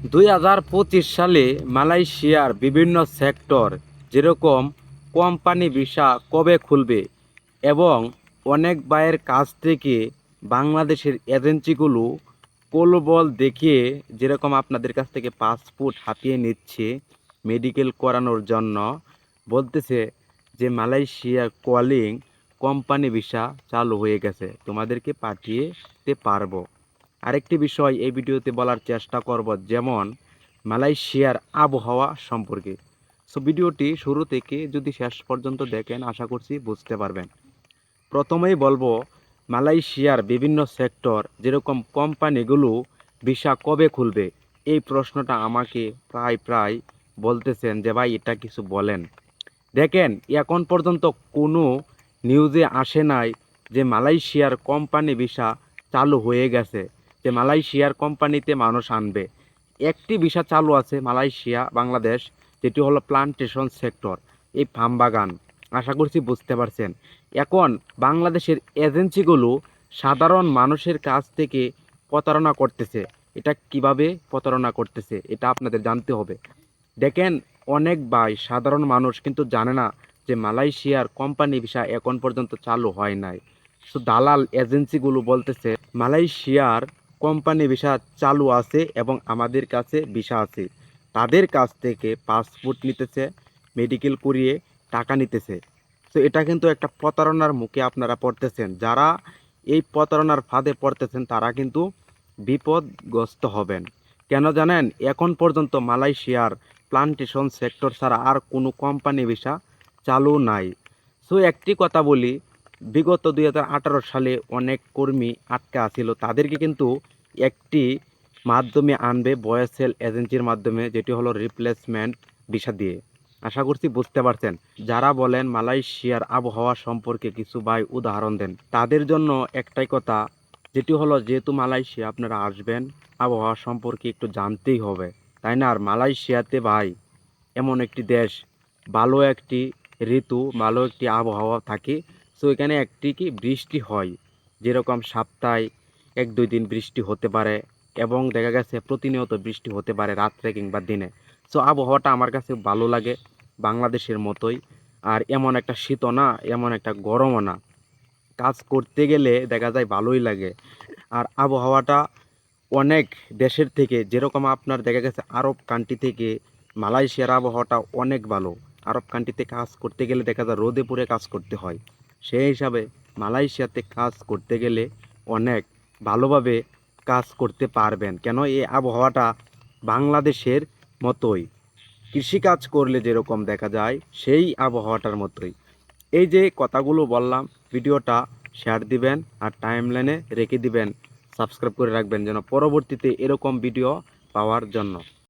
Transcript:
দুই হাজার পঁচিশ সালে মালয়েশিয়ার বিভিন্ন সেক্টর যেরকম কোম্পানি ভিসা কবে খুলবে এবং অনেক বায়ের কাছ থেকে বাংলাদেশের এজেন্সিগুলো কোলবল দেখিয়ে যেরকম আপনাদের কাছ থেকে পাসপোর্ট হাতিয়ে নিচ্ছে মেডিকেল করানোর জন্য, বলতেছে যে মালয়েশিয়ার কলিং কোম্পানি ভিসা চালু হয়ে গেছে। তোমাদেরকে পাঠিয়ে দিতে পারব। আরেকটি বিষয় এই ভিডিওতে বলার চেষ্টা করব, যেমন মালয়েশিয়ার আবহাওয়া সম্পর্কে। সো ভিডিওটি শুরু থেকে যদি শেষ পর্যন্ত দেখেন, আশা করছি বুঝতে পারবেন। প্রথমেই বলব, মালয়েশিয়ার বিভিন্ন সেক্টর, যেরকম কোম্পানিগুলো ভিসা কবে খুলবে, এই প্রশ্নটা আমাকে প্রায় প্রায় বলতেছেন যে, ভাই, এটা কিছু বলেন। দেখেন, এখন পর্যন্ত কোনো নিউজে আসে নাই যে, মালয়েশিয়ার কোম্পানি ভিসা চালু হয়ে গেছে। যে মালয়েশিয়ার কোম্পানিতে মানুষ আনবে। একটি ভিসা চালু আছে মালয়েশিয়া, বাংলাদেশ, যেটি হলো প্লান্টেশন সেক্টর, এই ফার্ম বাগান। আশা করছি বুঝতে পারছেন। এখন বাংলাদেশের এজেন্সিগুলো সাধারণ মানুষের কাছ থেকে প্রতারণা করতেছে। এটা কীভাবে প্রতারণা করতেছে, এটা আপনাদের জানতে হবে। দেখেন, অনেক ভাই সাধারণ মানুষ কিন্তু জানে না যে মালয়েশিয়ার কোম্পানি ভিসা এখন পর্যন্ত চালু হয় নাই। তো দালাল এজেন্সিগুলো বলতেছে, মালয়েশিয়ার কোম্পানি ভিসা চালু আছে এবং আমাদের কাছে ভিসা আছে। তাদের কাছ থেকে পাসপোর্ট নিতেছে, মেডিকেল করিয়ে টাকা নিতেছে। তো এটা কিন্তু একটা প্রতারণার মুখে আপনারা পড়তেছেন। যারা এই প্রতারণার ফাঁদে পড়তেছেন, তারা কিন্তু বিপদগ্রস্ত হবেন। কেন জানেন? এখন পর্যন্ত মালয়েশিয়ার প্লান্টেশন সেক্টর ছাড়া আর কোনো কোম্পানি ভিসা চালু নাই। সো একটি কথা বলি বিগত দুই হাজার আঠারো সালে অনেক কর্মী আটকা আছিল। তাদেরকে কিন্তু একটি মাধ্যমে আনবে বয়েসেল এজেন্সির মাধ্যমে, যেটি হলো রিপ্লেসমেন্ট ভিসা দিয়ে। আশা করছি বুঝতে পারছেন। যারা বলেন মালয়েশিয়ার আবহাওয়া সম্পর্কে কিছু ভাই উদাহরণ দেন। তাদের জন্য একটাই কথা, যেটি হলো যেহেতু মালয়েশিয়া, আপনারা আসবেন, আবহাওয়া সম্পর্কে একটু জানতেই হবে। তাই না? আর মালয়েশিয়াতে ভাই, এমন একটি দেশ, ভালো একটি ঋতু, ভালো একটি আবহাওয়া থাকে। সো এখানে একটি কি বৃষ্টি হয়। যেরকম সপ্তাহে এক দুই দিন বৃষ্টি হতে পারে এবং দেখা গেছে প্রতিনিয়ত বৃষ্টি হতে পারে রাত্রে কিংবা দিনে। সো আবহাওয়াটা আমার কাছে ভালো লাগে বাংলাদেশের মতোই। আর এমন একটা শীতও না, এমন একটা গরমও না। কাজ করতে গেলে দেখা যায় ভালোই লাগে। আর আবহাওয়াটা অনেক দেশের থেকে, যেরকম আপনার দেখা গেছে আরব কান্ট্রি থেকে, মালয়েশিয়ার আবহাওয়াটা অনেক ভালো। আরব কান্ট্রিতে কাজ করতে গেলে দেখা যায় রোদে পুড়ে কাজ করতে হয়। সেই হিসাবে মালয়েশিয়াতে কাজ করতে গেলে অনেক ভালোভাবে কাজ করতে পারবেন। কেন এই আবহাওয়াটা বাংলাদেশের মতোই। কৃষিকাজ করলে যেরকম দেখা যায়, সেই আবহাওয়াটার মতোই। এই যে কথাগুলো বললাম, ভিডিওটা শেয়ার দিবেন আর টাইমলাইনে রেখে দিবেন। সাবস্ক্রাইব করে রাখবেন যেন পরবর্তীতে এরকম ভিডিও পাওয়ার জন্য।